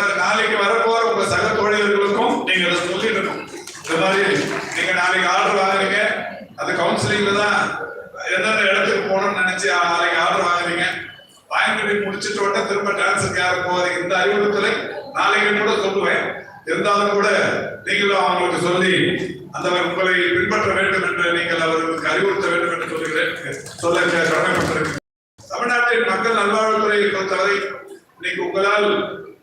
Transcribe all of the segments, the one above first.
மாதிரி நாளைக்கு வரப்போற உங்க சக தோழியர்களுக்கும் நீங்க அதை சொல்லிடணும். இந்த மாதிரி நீங்க நாளைக்கு ஆர்டர் வாங்குறீங்க. அது கவுன்சிலிங்ல தான் எந்தெந்த இடத்துக்கு போகணும்னு நினைச்சு நாளைக்கு ஆர்டர் வாங்குறீங்க. வாங்கிட்டு முடிச்சுட்டு உடனே திரும்ப டான்ஸுக்கு யாரும் போகாதீங்க இந்த அறிவுறுத்தலை நாளைக்கு கூட சொல்லுவேன். இருந்தாலும் கூட நீங்களும் அவங்களுக்கு சொல்லி அந்த உங்களை பின்பற்ற வேண்டும் என்று நீங்கள் அவர்களுக்கு அறிவுறுத்த வேண்டும் என்று சொல்லுகிறேன். சொல்ல கடமைப்பட்டிருக்கிறேன் தமிழ்நாட்டின் மக்கள் நல்வாழ்வுத்துறையை பொறுத்தவரை இன்னைக்கு உங்களால்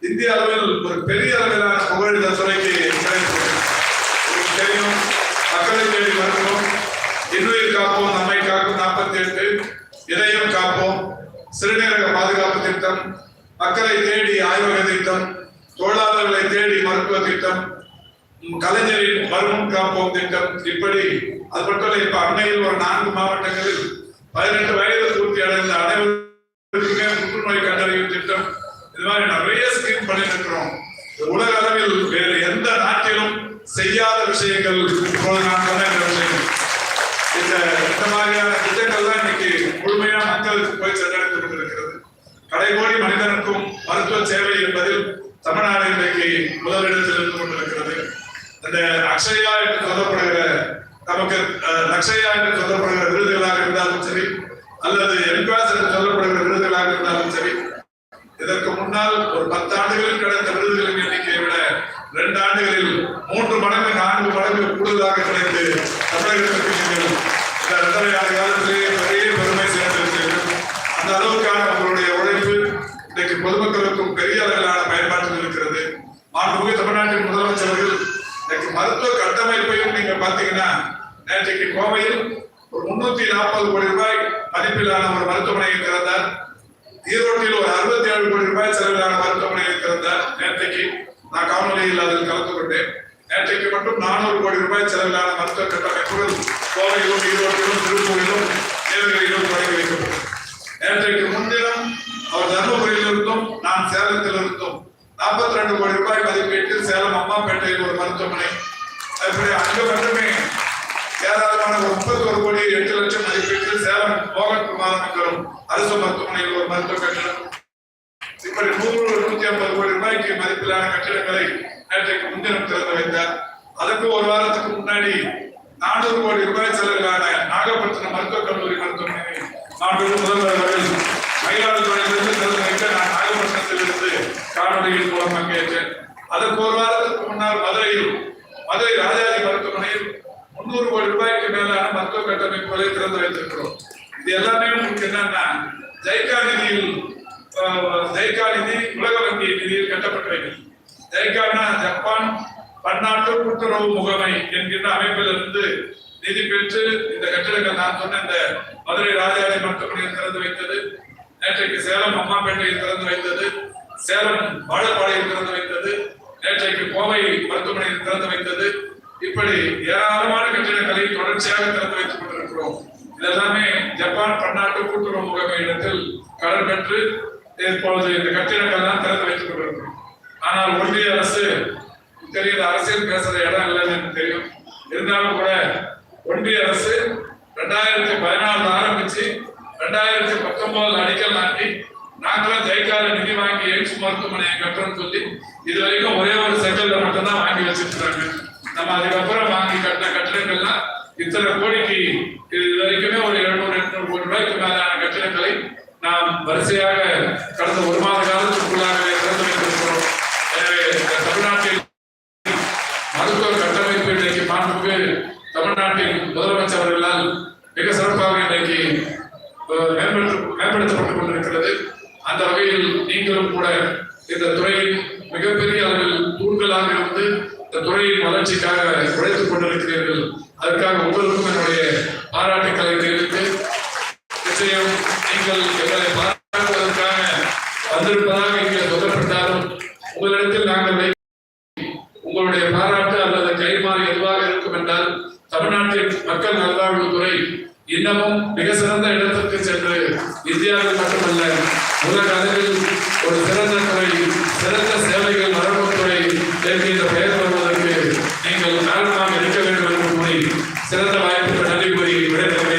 இந்திய அளவில் ஒரு பெரிய அளவிலான புகழ் இந்த துறைக்கு தெரியும் மக்களை தேடி மருத்துவம் இன்னுயிர் காப்போம் நம்மை காக்கும் நாற்பத்தி எட்டு இதயம் காப்போம். சிறுநீரக பாதுகாப்பு திட்டம் மக்களை தேடி ஆய்வக திட்டம் தொழிலாளர்களை தேடி மருத்துவ திட்டம் கலைஞரின் வருமுன் காப்போம் திட்டம். இப்படி அது மட்டும் இல்லை இப்ப அண்மையில் ஒரு நான்கு மாவட்டங்களில் பதினெட்டு வயது பூர்த்தி அடைந்த அனைவருக்குமே புற்றுநோய் கண்டறியும் திட்டம் இது மாதிரி நிறைய ஸ்கீம் பண்ணிருக்கிறோம் உலக அளவில் வேறு எந்த நாட்டிலும் செய்யாத விஷயங்கள் இப்பொழுது நான் சொன்ன இந்த விஷயங்கள் இந்த இந்த மாதிரியான திட்டங்கள் தான் இன்னைக்கு முழுமையா மக்களுக்கு போய் சென்றடைந்து கொண்டிருக்கிறது. கடைகோடி மனிதனுக்கும் மருத்துவ சேவை என்பதில் தமிழ்நாடு இன்றைக்கு முதலிடத்தில் இருந்து கொண்டிருக்கிறது. இந்த அக்ஷயா என்று சொல்லப்படுகிற நமக்கு அஹ், லக்ஷயா என்று சொல்லப்படுகிற விருதுகளாக இருந்தாலும் சரி அல்லது என்காஸ் என்று சொல்லப்படுகிற விருதுகளாக இருந்தாலும் சரி இதற்கு முன்னால் ஒரு பத்து ஆண்டுகளில் கிடைத்த விருதுகளின் எண்ணிக்கையை விட ரெண்டு ஆண்டுகளில் மூன்று மடங்கு நான்கு மடங்கு கூடுதலாக கிடைத்து தமிழகத்திற்கு நீங்கள் இந்த இரண்டரை ஆண்டு காலத்திலேயே பெரிய பெருமை சேர்ந்திருக்கிறீர்கள் அந்த அளவுக்கான உங்களுடைய உழைப்பு இன்றைக்கு பொதுமக்களுக்கும் பெரிய அளவிலான பயன்பாட்டில் இருக்கிறது. மாண்புமிகு தமிழ்நாட்டின் முதலமைச்சர்கள் இன்றைக்கு மருத்துவ கட்டமைப்பையும் நீங்க பாத்தீங்கன்னா நேற்றைக்கு கோவையில் ஒரு முன்னூத்தி நாற்பது கோடி ரூபாய் மதிப்பிலான ஒரு மருத்துவமனையை திறந்தார். ஈரோட்டில் ஒரு அறுபத்தி ஏழு கோடி ரூபாய் செலவிலான மருத்துவமனை இருக்கிறத நேற்றைக்கு நான் காணொலியில் அதில் கலந்து கொண்டேன் நேற்றைக்கு மட்டும் நானூறு கோடி ரூபாய் செலவிலான மருத்துவ கட்டமைப்புகள் கோவையிலும் ஈரோட்டிலும் திருப்பூரிலும் தேவைகளிலும் தொடங்கி வைக்கப்பட்டது நேற்றைக்கு முன்தினம் அவர் தர்மபுரியில் இருந்தும் நான் சேலத்தில் இருந்தும் நாற்பத்தி ரெண்டு கோடி ரூபாய் மதிப்பீட்டில் சேலம் அம்மாப்பேட்டையில் ஒரு மருத்துவமனை. அதுபடி அங்கு மட்டுமே ஏராளமான ஒரு முப்பத்தி ஒரு கோடி எட்டு லட்சம் மாநகரம் அரசு மருத்துவமனையில் ஒரு மருத்துவ கட்டிடம் இப்படி நூறு நூத்தி ஐம்பது கோடி ரூபாய்க்கு மதிப்பிலான கட்டிடங்களை நேற்றைக்கு முன்தினம் திறந்து வைத்தார். அதற்கு ஒரு வாரத்துக்கு முன்னாடி நானூறு கோடி ரூபாய் செலவிலான நாகப்பட்டினம் மருத்துவக் கல்லூரி மருத்துவமனை நான்கு முதல்வர் அவர்கள் மயிலாடுதுறையிலிருந்து திறந்து வைக்க நான் நாகப்பட்டினத்திலிருந்து காணொலியின் மூலம் பங்கேற்றேன். அதற்கு ஒரு வாரத்துக்கு முன்னால் மதுரையில் மதுரை ராஜாஜி மருத்துவமனையில் முன்னூறு கோடி ரூபாய்க்கு மேலான மருத்துவ கட்டமைப்புகளை திறந்து வைத்திருக்கிறோம். இது எல்லாமே உங்களுக்கு என்னன்னா ஜைகா நிதியில் ஜெய்கா ஜைகா நிதி உலக வங்கி நிதியில் கட்டப்பட்டவைகள் ஜைகானா ஜப்பான் பன்னாட்டு கூட்டுறவு முகமை என்கின்ற அமைப்பிலிருந்து நிதி பெற்று இந்த கட்டிடங்கள் நான் சொன்ன இந்த மதுரை ராஜாஜி மருத்துவமனையில் திறந்து வைத்தது நேற்றைக்கு சேலம் அம்மாப்பேட்டையில் திறந்து வைத்தது சேலம் வாழப்பாளையில் திறந்து வைத்தது நேற்றைக்கு கோவை மருத்துவமனையில் திறந்து வைத்தது. இப்படி ஏராளமான கட்டிடங்களை தொடர்ச்சியாக திறந்து வைத்துக் கொண்டிருக்கிறோம். இதெல்லாமே ஜப்பான் பன்னாட்டு கூட்டுறவு முகமை இடத்தில் கடன் பெற்று இப்பொழுது இந்த கட்டிடங்கள்லாம் திறந்து வைத்துக் கொண்டிருக்கிறோம். ஆனால் ஒன்றிய அரசு தெரியுது அரசியல் பேசுற இடம் இல்லைன்னு எனக்கு தெரியும். இருந்தாலும் கூட ஒன்றிய அரசு ரெண்டாயிரத்தி பதினாறுல ஆரம்பிச்சு ரெண்டாயிரத்தி பத்தொன்பதுல அடிக்கல் நாட்டி நாங்களும் ஜெய்கால நிதி வாங்கி எய்ம்ஸ் மருத்துவமனையை கட்டுறோம்னு சொல்லி இது வரைக்கும் ஒரே ஒரு செகண்ட்ல மட்டும்தான் வாங்கி வச்சிருக்கிறாங்க. நம்ம அதுக்கப்புறம் வாங்கி கட்டின கட்டிடங்கள்லாம் இத்தனை கோடிக்கு இது வரைக்குமே ஒரு இருநூறு எட்நூறு கோடி ரூபாய்க்கு மேலான கட்டிடங்களை நாம் வரிசையாக கடந்த ஒரு மாத காலத்துக்குள்ளாகவே திறந்து வைத்திருக்கிறோம். எனவே இந்த தமிழ்நாட்டில் மருத்துவ கட்டமைப்பு இன்றைக்கு மாண்புக்கு தமிழ்நாட்டின் முதலமைச்சர் அவர்களால் மிக சிறப்பாக இன்றைக்கு மேம்படுத்த மேம்படுத்தப்பட்டுக் கொண்டிருக்கிறது. அந்த வகையில் நீங்களும் கூட இந்த துறையின் மிகப்பெரிய அளவில் தூண்களாக இருந்து இந்த துறையின் வளர்ச்சிக்காக உழைத்துக் கொண்டிருக்கிறீர்கள். அதற்காக உங்களுக்கும் என்னுடைய பாராட்டுக்களை தெரிவித்து நிச்சயம் நீங்கள் எங்களை பாராட்டுவதற்காக வந்திருப்பதாக இங்கே சொல்லப்பட்டாலும் உங்களிடத்தில் நாங்கள் உங்களுடைய பாராட்டு அல்லது கைமாறு எதுவாக இருக்கும் என்றால் தமிழ்நாட்டின் மக்கள் நல்வாழ்வுத்துறை இன்னமும் மிக சிறந்த இடத்திற்கு சென்று இந்தியாவில் மட்டுமல்ல உலக அளவில் ஒரு சிறந்த சிறந்த வாய்ப்பு நன்றி கூறி விடைபெறுகிறேன்